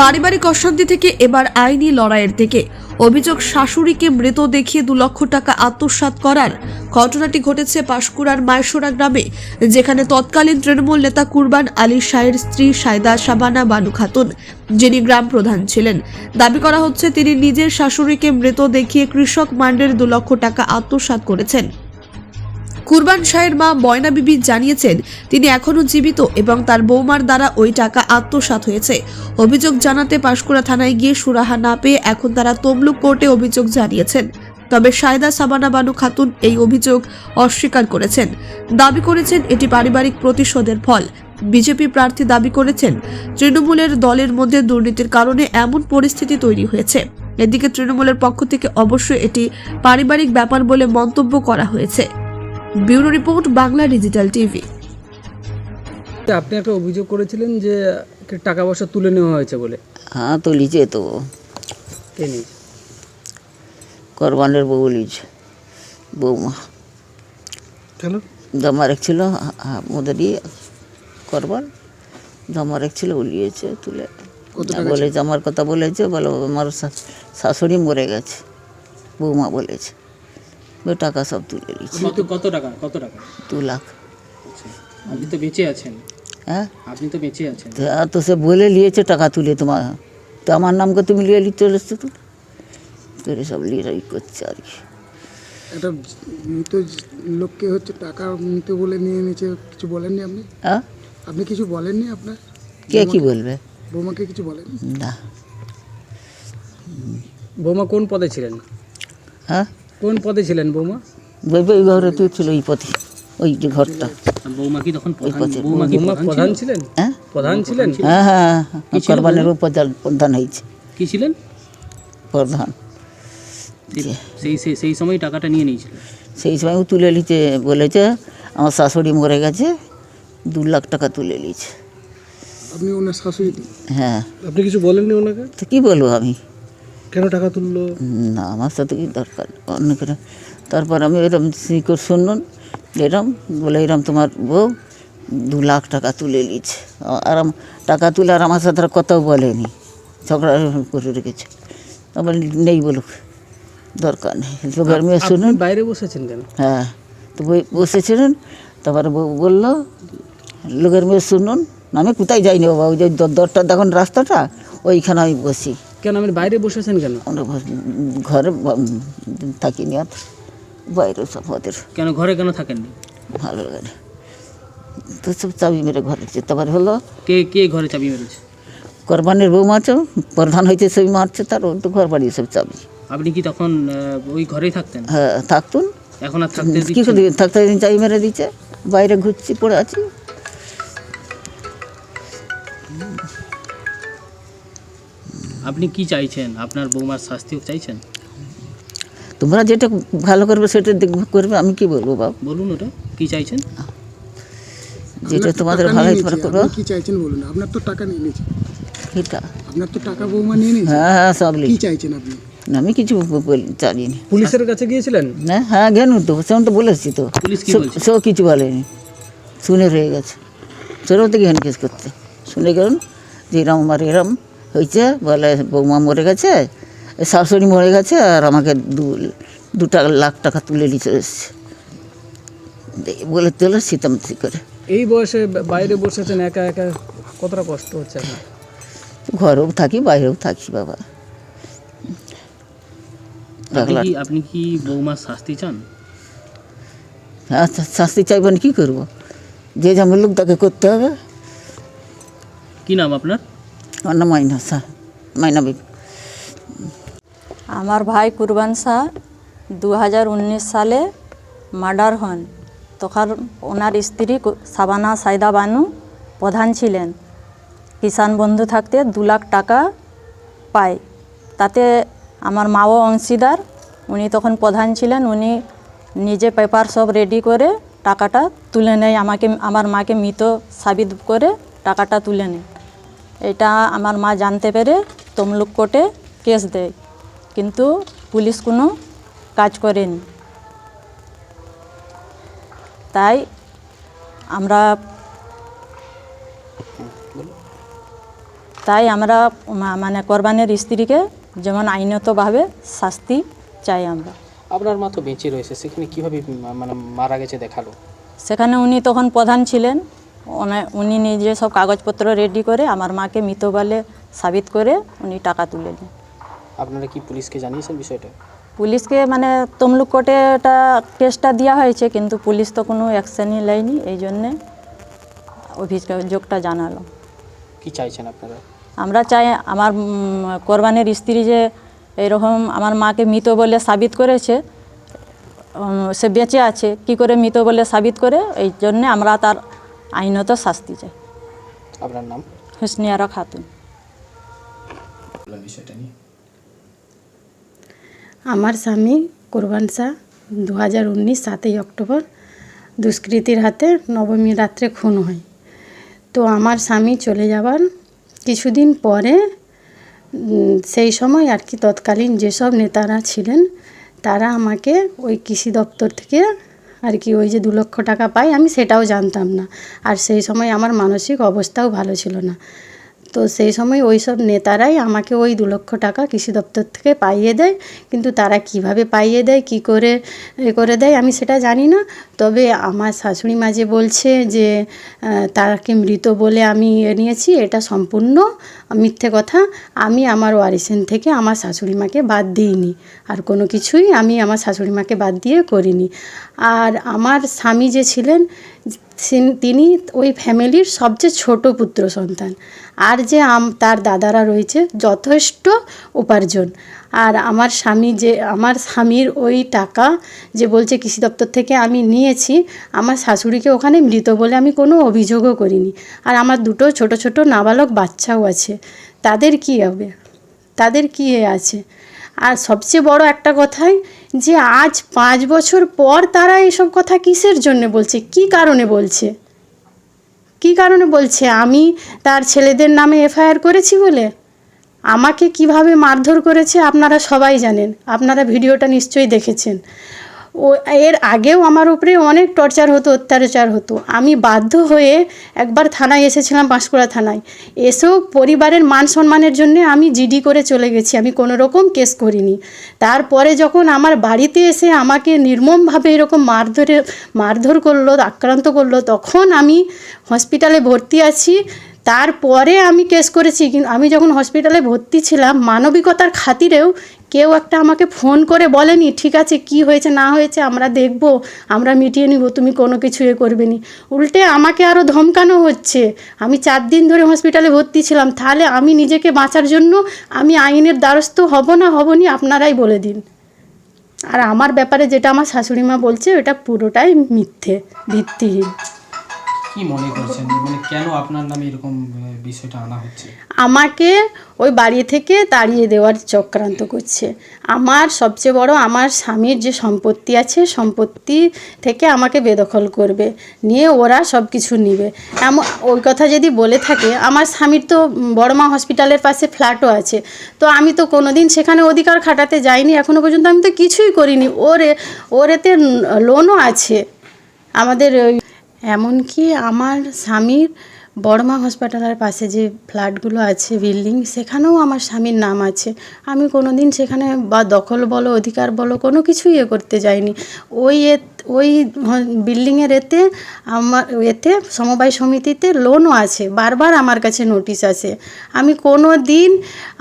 পারিবারিক অশান্তি থেকে এবার আইনি লড়াইয়ের থেকে অভিযোগ, শাশুড়িকে মৃত দেখিয়ে দু লক্ষ টাকা আত্মসাৎ করার। ঘটনাটি ঘটেছে পাঁশকুড়ার মায়সোরা গ্রামে, যেখানে তৎকালীন তৃণমূল নেতা কুরবান আলী শাহের স্ত্রী সায়দা শাবানা বানু খাতুন, যিনি গ্রাম প্রধান ছিলেন। দাবি করা হচ্ছে, তিনি নিজের শাশুড়িকে মৃত দেখিয়ে কৃষক মান্ডের দু লক্ষ টাকা আত্মসাৎ করেছেন। কুরবান শাহের মা ময়না বিবি জানিয়েছেন, তিনি এখনও জীবিত এবং তার বৌমার দ্বারা ওই টাকা আত্মসাৎ হয়েছে। অভিযোগ জানাতে পাঁশকুড়া থানায় গিয়ে সুরাহা না পেয়ে এখন তারা তমলুক কোর্টে অভিযোগ জানিয়েছেন। তবে সায়দা সাবানা বানু খাতুন এই অভিযোগ অস্বীকার করেছেন। দাবি করেছেন এটি পারিবারিক প্রতিশোধের ফল। বিজেপি প্রার্থী দাবি করেছেন, তৃণমূলের দলের মধ্যে দুর্নীতির কারণে এমন পরিস্থিতি তৈরি হয়েছে। এদিকে তৃণমূলের পক্ষ থেকে অবশ্যই এটি পারিবারিক ব্যাপার বলে মন্তব্য করা হয়েছে। Bureau report Bangla digital TV. আপনি একটা অভিযোগ করেছিলেন যে টাকা পয়সা তুলে নেওয়া হয়েছে বলে। হ্যাঁ তো লিজে তো। কে নিয়েছে করবানের বউ লিজ বৌমা। কেন? জমা রেখেছিল মোদেরই করবান জমা রেখছিল উলিয়েছে তুলে। বলেছে আমার কথা বলেছে বলো আমার শাশুড়ি মরে গেছে বৌমা বলেছে। ওই টাকা সব তুলে নিয়েছে কত কত টাকা? কত টাকা? দু লাখ। আপনি তো বেঁচে আছেন। হ্যাঁ? আপনি তো বেঁচে আছেন। তো আর তো সে বলে নিয়েছে টাকা তুলে তোমার। তো আমার নামকে তুমি লিয়ে নিতে চলেছো তো? করে সব লিয়ে ই করছে আর কি। একটা মৃত লোককে হচ্ছে টাকা মৃত বলে নিয়ে নিয়েছে কিছু বলেননি আপনি? হ্যাঁ? আপনি কিছু বলেননি আপনার? কে কি বলবে? বৌমাকে কিছু বলেন না। বৌমা কোন পদে ছিলেন? হ্যাঁ? কোন পদে ছিলেন বৌমা? ওই ঘরে তুই ছিল ওই পথে ওই যে ঘরটা। বৌমা কি তখন ওই পথে বৌমা কি প্রধান ছিলেন? হ্যাঁ? প্রধান ছিলেন? হ্যাঁ হ্যাঁ হ্যাঁ কোরবানের প্রধান প্রধান হয়েছে। কি ছিলেন? প্রধান। সেই সেই সেই সময় টাকাটা নিয়ে নিয়েছিলেন সেই সময় ও তুলে নিতে বলেছে আমার শাশুড়ি মরে গেছে দু লাখ টাকা তুলে নিয়েছে। আপনি ওনার শাশুড়ি? হ্যাঁ। আপনি কিছু বলেননি ওনাকে? তো কী বলব আমি? কেন টাকা তুললো? না আমার সাথে কি দরকার? অন্য করে তারপর আমি এরম শিকড় শুনুন এরম বলে এরম তোমার বউ দু লাখ টাকা তুলে নিয়েছে। আর টাকা তুলে আর আমার সাথে কথাও বলেনি। ঝগড়া করে রেখেছে। আমার নেই বলুক দরকার নেই। লোকের মেয়ে শুনুন। বাইরে বসেছেন কেন? হ্যাঁ তো বই বসেছিলেন তারপরে বউ বলল লোকের মেয়ে শুনুন আমি কোথায় যাইনি বাবা ওই যে দরটা দেখুন রাস্তাটা ওইখানে আমি বসি। কেন? আপনি বাইরে বসেছেন কেন? আমরা ঘরে থাকিনি আর বাইরে সব ওদের। কেন ঘরে কেন থাকেননি ভালো লাগে। তো সব চাবি মেরে ঘরে যেতে পারে হলো কে কে ঘরে চাবি মেরেছে? কোরবানির বউ মারছে প্রধান হয়েছে সবই মারছে তার ওর তো ঘর বাড়ি সব চাবি। আপনি কি তখন ওই ঘরেই থাকতেন? হ্যাঁ থাকতুন। এখন আর থাকতে কী থাকতে চাবি মেরে দিচ্ছে। বাইরে ঘুরছি পড়ে আছি। আপনি কি চাইছেন? আপনার বৌমার শাস্তিও চাইছেন? তোমরা যেটা ভালো করবে সেটা দেখবে করবে আমি কি বলব বাবু বলুন ওটা কি চাইছেন? যেটা তোমাদের ভালো হয়েছে করো। কি চাইছেন বলুন আপনার তো টাকা নিয়ে নিয়েছে। এটা। আপনার তো টাকা বৌমা নিয়ে নিয়েছে। হ্যাঁ হ্যাঁ সব কি চাইছেন আপনি? আমি কিছু বলি- জানিনি। পুলিশের কাছে গিয়েছিলেন? না হ্যাঁ গেল তো সেমন তো বলেছি তো। পুলিশ কি সে-? কিছু বলেনি। শুনে রয়ে গেছে। সেটাও তো গেলেন কেস করতে শুনে গেলেন যে এরম আমার এরম। হয়েছে বলে বৌমা মরে গেছে শাশুড়ি মরে গেছে আর আমাকে দু দু টাকা লাখ টাকা তুলে নিয়ে চলে এসছে বলে তোলে সীতামতি করে। এই বয়সে বাইরে বসেছেন একা একা কতটা কষ্ট হচ্ছে ঘরেও থাকি বাইরেও থাকি বাবা। আপনি কি আপনি কি বৌমার শাস্তি চান? আচ্ছা শাস্তি চাইবেন কী করব? যে যেমন লোক তাকে করতে হবে। কি নাম আপনার? আমার মাইনা মাইনা বিবি। আমার ভাই কুরবান শাহ দু হাজার উনিশ সালে মার্ডার হন। তখন ওনার স্ত্রী সাবানা সাইদা বানু প্রধান ছিলেন। কিষাণ বন্ধু থাকতে দু লাখ টাকা পায়। তাতে আমার মাও অংশীদার, উনি তখন প্রধান ছিলেন। উনি নিজে পেপার সব রেডি করে টাকাটা তুলে নেয়। আমাকে, আমার মাকে মৃত সাবিত করে টাকাটা তুলে নেয়। এটা আমার মা জানতে পেরে তমলুক কোর্টে কেস দেয়। কিন্তু পুলিশ কোনো কাজ করেনি। তাই আমরা তাই আমরা মানে কোরবানের স্ত্রীকে যেমন আইনতভাবে শাস্তি চাই আমরা। আপনার মা তো বেঁচে রয়েছে সেখানে কীভাবে মানে মারা গেছে দেখাল? সেখানে উনি তখন প্রধান ছিলেন। উনি নিজে সব কাগজপত্র রেডি করে আমার মাকে মৃত বলে সাবিত করে উনি টাকা তুলে নেন আপনারা কি পুলিশকে জানিয়েছেন বিষয়টা? পুলিশকে মানে তমলুক কোর্টে এটা কেসটা দেওয়া হয়েছে কিন্তু পুলিশ তো কোনো অ্যাকশনই নেয়নি এই জন্যে অভিযোগটা জানালো। কি চাইছেন আপনারা? আমরা চাই আমার কোরবানের স্ত্রী যে এরকম আমার মাকে মৃত বলে সাবিত করেছে সে বেঁচে আছে কি করে মৃত বলে সাবিত করে এই জন্যে আমরা তার আইনত শাস্তি চাই। আপনার নাম? হুসনিয়ারা খাতুন আমার স্বামী কোরবান শাহ দু হাজার উনিশ সাতই অক্টোবর দুষ্কৃতীর হাতে নবমী রাত্রে খুন হয়। তো আমার স্বামী চলে যাবার কিছুদিন পরে সেই সময় আর কি তৎকালীন যেসব নেতারা ছিলেন তারা আমাকে ওই কৃষি দপ্তর থেকে আর কি ওই যে দু লক্ষ টাকা পাই, আমি সেটাও জানতাম না। আর সেই সময় আমার মানসিক অবস্থাও ভালো ছিল না। তো সেই সময় ওই সব নেতারাই আমাকে ওই দু লক্ষ টাকা কৃষি দপ্তর থেকে পাইয়ে দেয়। কিন্তু তারা কীভাবে পাইয়ে দেয়, কি করে এ করে দেয় আমি সেটা জানি না। তবে আমার শাশুড়ি মা যে বলছে যে তাকে মৃত বলে আমি এ নিয়েছি, এটা সম্পূর্ণ মিথ্যে কথা। আমি আমার ওয়ারিসেন থেকে আমার শাশুড়ি মাকে বাদ দিইনি। আর কোনো কিছুই আমি আমার শাশুড়ি মাকে বাদ দিয়ে করিনি। আর আমার স্বামী যে ছিলেন তিনি ওই ফ্যামিলির সবচেয়ে ছোট পুত্র সন্তান। আর যে আম- তার দাদারা রয়েছে, যথেষ্ট উপার্জন। আর আমার স্বামী যে, আমার স্বামীর ওই টাকা যে বলছে কৃষি দপ্তর থেকে আমি নিয়েছি, আমার শাশুড়িকে ওখানে মৃত বলে আমি কোনো অভিযোগও করিনি। আর আমার দুটো ছোট ছোট নাবালক বাচ্চাও আছে। তাদের কি হবে? তাদের কি আছে? আর সবচেয়ে বড় একটা কথাই যে আজ পাঁচ বছর পর তারা এসব কথা কিসের জন্য বলছে? কি কারণে বলছে? কি কারণে বলছে? আমি তার ছেলেদের নামে এফআইআর করেছি বলে? আমাকে কীভাবে মারধর করেছে আপনারা সবাই জানেন। আপনারা ভিডিওটা নিশ্চয়ই দেখেছেন। ও এর আগেও আমার উপরে অনেক টর্চার হতো, অত্যাচার হতো। আমি বাধ্য হয়ে একবার থানায় এসেছিলাম পাঁশকুড়া থানায়। এসেও পরিবারের মান সম্মানের জন্য আমি জিডি করে চলে গেছি, আমি কোনো রকম কেস করিনি। তারপরে যখন আমার বাড়িতে এসে আমাকে নির্মমভাবে এরকম মারধরে, মারধর করল, আক্রান্ত করল, তখন আমি হসপিটালে ভর্তি আছি। তারপরে আমি কেস করেছি কিন্তু আমি যখন হসপিটালে ভর্তি ছিলাম, মানবিকতার খাতিরেও কেউ একটা আমাকে ফোন করে বলেনি, ঠিক আছে, কি হয়েছে, না হয়েছে, আমরা দেখব, আমরা মিটিয়ে নিব, তুমি কোনো কিছু এ করবে নি। উল্টে আমাকে আরও ধমকানো হচ্ছে। আমি চার দিন ধরে হসপিটালে ভর্তি ছিলাম, তাহলে আমি নিজেকে বাঁচার জন্য আমি আইনের দ্বারস্থ হব না হব নি, আপনারাই বলে দিন। আর আমার ব্যাপারে যেটা আমার শাশুড়ি মা বলছে, ওটা পুরোটাই মিথ্যে, ভিত্তিহীন। কি মনে করছেন? মানে কেন আপনার নামে এরকম বিষয়টা আনা হচ্ছে? আমাকে ওই বাড়ি থেকে তাড়িয়ে দেওয়ার চক্রান্ত করছে। আমার সবচেয়ে বড়, আমার স্বামীর যে সম্পত্তি আছে, সম্পত্তি থেকে আমাকে বেদখল করবে। নিয়ে ওরা সব কিছু নিবে। এমন, ওই কথা যদি বলে থাকে, আমার স্বামীর তো বড়মা হসপিটালের পাশে ফ্ল্যাটও আছে। তো আমি তো কোনো দিন সেখানে অধিকার খাটাতে যাইনি এখনও পর্যন্ত আমি তো কিছুই করিনি। ওরে এ- ওর এতে লোনও আছে। আমাদের ওই এমনকি আমার স্বামীর বর্মা হসপিটালের পাশে যে ফ্ল্যাটগুলো আছে বিল্ডিং সেখানেও আমার স্বামীর নাম আছে। আমি কোনো দিন সেখানে বা দখল বলো, অধিকার বলো, কোনো কিছুই এ করতে যাইনি। ওই এ ওই বিল্ডিংয়ের এতে আমার, এতে সমবায় সমিতিতে লোনও আছে, বারবার আমার কাছে নোটিশ আছে। আমি কোনো দিন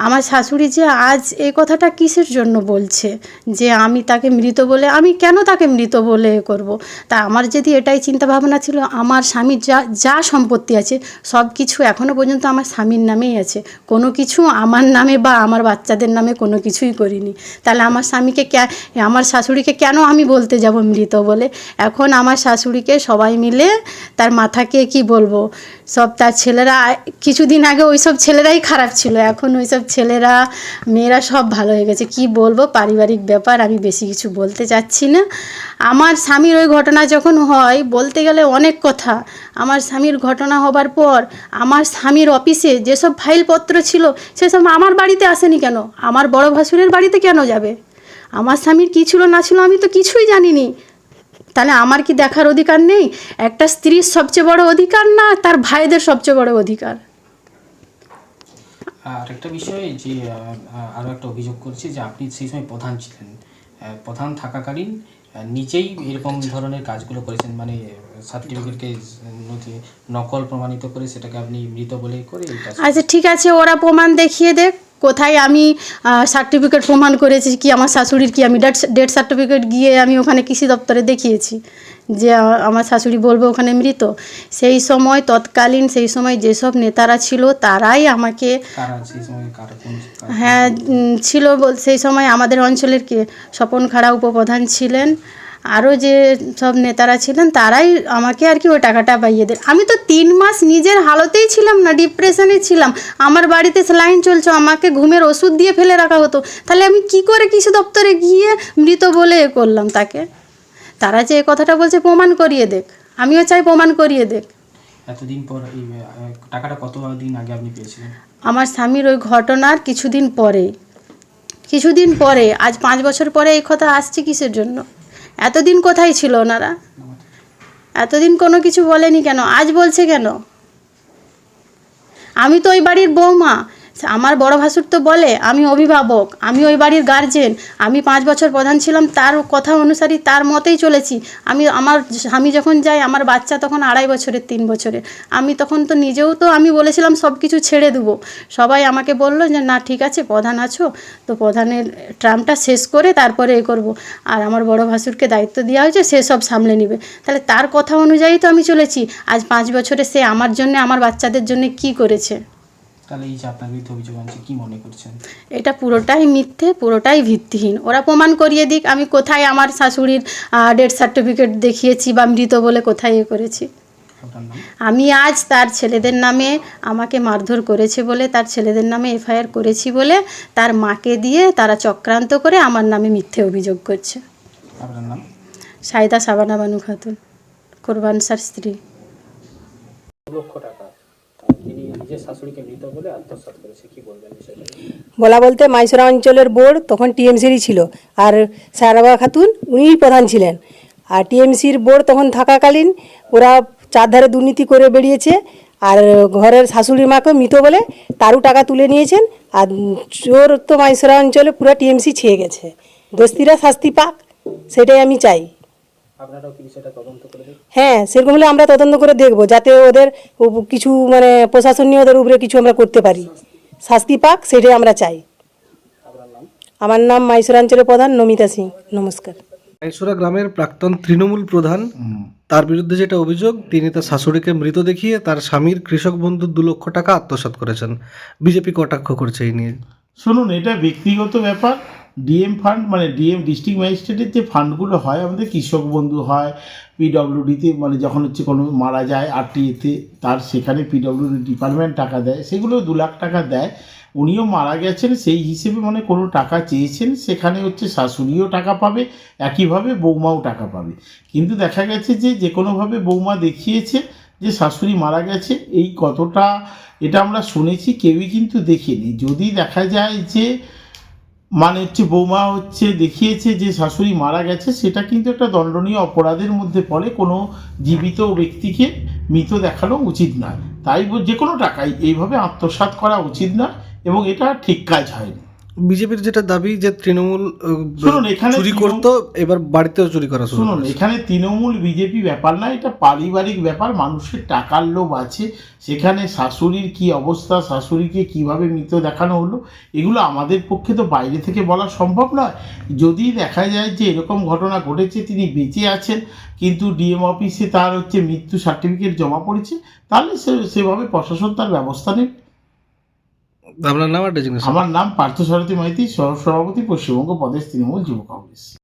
আমার শাশুড়ি যে আজ এই কথাটা কিসের জন্য বলছে? যে আমি তাকে মৃত বলে, আমি কেন তাকে মৃত বলে করব? তা আমার যদি এটাই চিন্তা ভাবনা ছিল, আমার স্বামীর যা যা সম্পত্তি আছে, সব কিছু এখনও পর্যন্ত আমার স্বামীর নামেই আছে। কোনো কিছু আমার নামে বা আমার বাচ্চাদের নামে কোনো কিছুই করিনি। তাহলে আমার স্বামীকে আমার শাশুড়িকে কেন আমি বলতে যাব মৃত বলে? এখন আমার শাশুড়িকে সবাই মিলে তার মাথাকে কি বলব? সব তার ছেলেরা, কিছুদিন আগে ওই সব ছেলেরাই খারাপ ছিল, এখন ওই সব ছেলেরা, মেয়েরা সব ভালো হয়ে গেছে। কি বলব? পারিবারিক ব্যাপার, আমি বেশি কিছু বলতে চাচ্ছি না। আমার স্বামীর ওই ঘটনা যখন হয়, বলতে গেলে অনেক কথা। আমার স্বামীর ঘটনা হবার পর, আমার স্বামীর অফিসে যেসব ফাইলপত্র ছিল, সেসব আমার বাড়িতে আসেনি কেন? আমার বড় ভাসুরের বাড়িতে কেন যাবে? আমার স্বামীর কী ছিল, না ছিল, আমি তো কিছুই জানিনি। তাহলে আমার কি দেখার অধিকার নেই? একটা স্ত্রীর সবচেয়ে বড় অধিকার না তার ভাইদের সবচেয়ে বড় অধিকার? আর একটা বিষয় যে আহ, আহ, আরও একটা অভিযোগ করছে যে আপনি সেই সময় প্রধান ছিলেন। প্রধান থাকাকালীন নিজেই এরকম ধরনের কাজগুলো করেছেন। মানে সার্টিফিকেটকে নথি নকল প্রমাণিত করে সেটাকে আপনি মৃত বলে করে আচ্ছা ঠিক আছে ওরা প্রমাণ দেখিয়ে দেখ। কোথায় আমি সার্টিফিকেট প্রমাণ করেছি কি আমার শাশুড়ির কি আমি ডেথ সার্টিফিকেট গিয়ে আমি ওখানে কৃষি দপ্তরে দেখিয়েছি যে আমার শাশুড়ি বলব ওখানে মৃত। সেই সময় তৎকালীন সেই সময় যেসব নেতারা ছিল তারাই আমাকে হ্যাঁ ছিল বল- সেই সময় আমাদের অঞ্চলের কে? স্বপন খাড়া উপপ্রধান ছিলেন আরও যে সব নেতারা ছিলেন তারাই আমাকে আর কি ওই টাকাটা পাইয়ে দেন আমি তো তিন মাস নিজের হালতেই ছিলাম না ডিপ্রেশনে ছিলাম। আমার বাড়িতে স্যালাইন চলছে আমাকে ঘুমের ওষুধ দিয়ে ফেলে রাখা হতো। তাহলে আমি কি করে কৃষি দপ্তরে গিয়ে মৃত বলে এ করলাম তাকে? তারা যে এ কথাটা বলছে প্রমাণ করিয়ে দেখ। আমিও চাই প্রমাণ করিয়ে দেখ। এতদিন পর টাকাটা কত দিন আগে আপনি পেয়েছিলেন? আমার স্বামীর ওই ঘটনার কিছুদিন পরে কিছুদিন পরে আজ পাঁচ বছর পরে এই কথা আসছে কিসের জন্য? এতদিন কোথায় ছিল ওনারা? এতদিন কোনো কিছু বলেনি কেন? আজ বলছে কেন? আমি তো ওই বাড়ির বৌমা আমার বড় ভাসুর তো বলে, আমি অভিভাবক, আমি ওই বাড়ির গার্জেন আমি পাঁচ বছর প্রধান ছিলাম, তার কথা অনুসারে তার মতেই চলেছি। আমি আমার স্বামী যখন যাই, আমার বাচ্চা তখন আড়াই বছরের, তিন বছরের। আমি তখন তো নিজেও তো আমি বলেছিলাম সব কিছু ছেড়ে দেবো। সবাই আমাকে বলল যে, না, ঠিক আছে, প্রধান আছো, তো প্রধানের ট্রামটা শেষ করে তারপরে এ করব। আর আমার বড় ভাসুরকে দায়িত্ব দেওয়া হয়েছে, সে সব সামলে নেবে। তাহলে তার কথা অনুযায়ী তো আমি চলেছি। আজ পাঁচ বছরে সে আমার জন্য, আমার বাচ্চাদের জন্য কি করেছে? তাহলে এই যে আপনার বিরুদ্ধে অভিযোগ আনছে কি মনে করছেন? এটা পুরোটাই মিথ্যে পুরোটাই ভিত্তিহীন। ওরা প্রমাণ করিয়ে দিক আমি কোথায় আমার শাশুড়ির ডেথ সার্টিফিকেট দেখিয়েছি বা মৃত বলে কোথায় এ করেছি। আমি আজ তার ছেলেদের নামে আমাকে মারধর করেছে বলে তার ছেলেদের নামে এফআইআর করেছি বলে তার মাকে দিয়ে তারা চক্রান্ত করে আমার নামে মিথ্যে অভিযোগ করছে। আপনার নাম? সাইদা সাবানা বানু খাতুন কোরবানসার স্ত্রী। লক্ষ টাকা। বলে বলতে মাইসোরা অঞ্চলের বোর্ড তখন টিএমসিরই ছিল, আর সারাবা খাতুন উনিই প্রধান ছিলেন। আর টিএমসির বোর্ড তখন থাকাকালীন ওরা চারধারে দুর্নীতি করে বেরিয়েছে, আর ঘরের শাশুড়ির মাকে মৃত বলে তারও টাকা তুলে নিয়েছেন, আর চোর তো মাইসোরা অঞ্চলে পুরো টিএমসি ছেয়ে গেছে। দোস্তিরা শাস্তি পাক, সেটাই আমি চাই। আপনারাও কি বিষয়টা তদন্ত করে হ্যাঁ সেরকম হলে আমরা তদন্ত করে দেখব যাতে ওদের কিছু মানে প্রশাসন নিয়ে ওদের উপরে কিছু আমরা করতে পারি। শাস্তি পাক সেটাই আমরা চাই। আমার নাম মাইসোরাঞ্চলের প্রধান নমিতা সিং। নমস্কার। মাইসোরা গ্রামের প্রাক্তন তৃণমূল প্রধান তার বিরুদ্ধে যেটা অভিযোগ তিনি তার শাশুড়িকে মৃত দেখিয়ে তার স্বামীর কৃষক বন্ধুর দু লক্ষ টাকা আত্মসাৎ করেছেন। বিজেপি কটাক্ষ করছে এই নিয়ে। শুনুন এটা ব্যক্তিগত ব্যাপার। ডিএম ফান্ড মানে ডিএম ডিস্ট্রিক্ট ম্যাজিস্ট্রেটের যে ফান্ডগুলো হয়, আমাদের কৃষক বন্ধু হয় পিডব্লিউডিতে মানে যখন হচ্ছে কোনো মারা যায় আরটিএতে তার সেখানে পিডব্লিউডি ডিপার্টমেন্ট টাকা দেয়, সেগুলো দু লাখ টাকা দেয়। উনিও মারা গেছেন, সেই হিসেবে মানে কোনো টাকা চেয়েছেন, সেখানে হচ্ছে শাশুড়িও টাকা পাবে, একইভাবে বৌমাও টাকা পাবে। কিন্তু দেখা গেছে যে যে কোনোভাবে বৌমা দেখিয়েছে যে শাশুড়ি মারা গেছে, এই কতটা, এটা আমরা শুনেছি, কেউই কিন্তু দেখিনি। যদি দেখা যায় যে মানে হচ্ছে বৌমা হচ্ছে দেখিয়েছে যে শাশুড়ি মারা গেছে, সেটা কিন্তু একটা দণ্ডনীয় অপরাধের মধ্যে পড়ে। কোনো জীবিত ব্যক্তিকে মৃত দেখানো উচিত নয়। তাই যে কোনো টাকাই এইভাবে আত্মসাত করা উচিত নয় এবং এটা ঠিক কাজ হয়নি। বিজেপির যেটা দাবি যে তৃণমূল চুরি করতো এবার বাড়িতেও চুরি করা শুনুন এখানে তৃণমূল বিজেপি ব্যাপার না এটা পারিবারিক ব্যাপার মানুষের টাকার লোভ আছে। সেখানে শাশুড়ির কি অবস্থা শাশুড়িকে কীভাবে মৃত দেখানো হলো এগুলো আমাদের পক্ষে তো বাইরে থেকে বলা সম্ভব নয়। যদি দেখা যায় যে এরকম ঘটনা ঘটেছে তিনি বেঁচে আছেন কিন্তু ডিএম অফিসে তার হচ্ছে মৃত্যু সার্টিফিকেট জমা পড়েছে তাহলে সে সেভাবে প্রশাসন তার ব্যবস্থা নেবে। আপনার নাম আমার নাম পার্থ সরতি মাইতি সহ সভাপতি পশ্চিমবঙ্গ প্রদেশ তৃণমূল যুব কংগ্রেস।